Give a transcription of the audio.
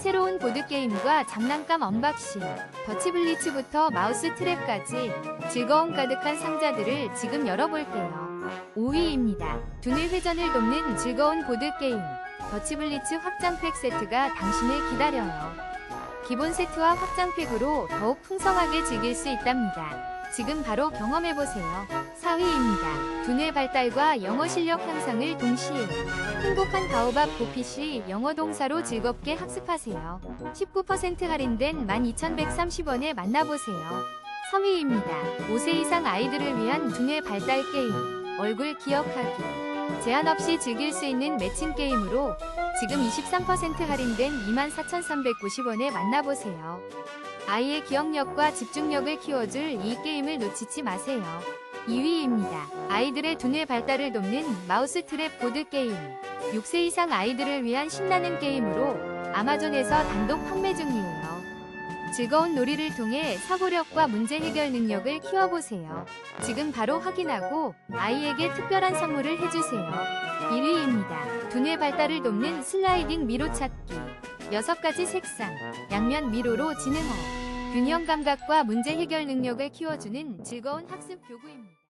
새로운 보드게임과 장난감 언박싱, 더치블리츠부터 마우스 트랩까지 즐거움 가득한 상자들을 지금 열어볼게요. 5위입니다. 두뇌 회전을 돕는 즐거운 보드게임, 더치블리츠 확장팩 세트가 당신을 기다려요. 기본 세트와 확장팩으로 더욱 풍성하게 즐길 수 있답니다. 지금 바로 경험해보세요. 4위입니다. 두뇌 발달과 영어 실력 향상을 동시에 행복한 바오밥 보피쉬 영어 동사로 즐겁게 학습하세요. 19% 할인된 12,130원에 만나보세요. 3위입니다. 5세 이상 아이들을 위한 두뇌 발달 게임 얼굴 기억하기 제한 없이 즐길 수 있는 매칭 게임으로 지금 23% 할인된 24,390원에 만나보세요. 아이의 기억력과 집중력을 키워줄 이 게임을 놓치지 마세요. 2위입니다. 아이들의 두뇌 발달을 돕는 마우스 트랩 보드 게임. 6세 이상 아이들을 위한 신나는 게임으로 아마존에서 단독 판매 중이에요. 즐거운 놀이를 통해 사고력과 문제 해결 능력을 키워보세요. 지금 바로 확인하고 아이에게 특별한 선물을 해주세요. 1위입니다. 두뇌 발달을 돕는 슬라이딩 미로 찾기. 6가지 색상, 양면 미로로 지능업. 균형 감각과 문제 해결 능력을 키워주는 즐거운 학습 교구입니다.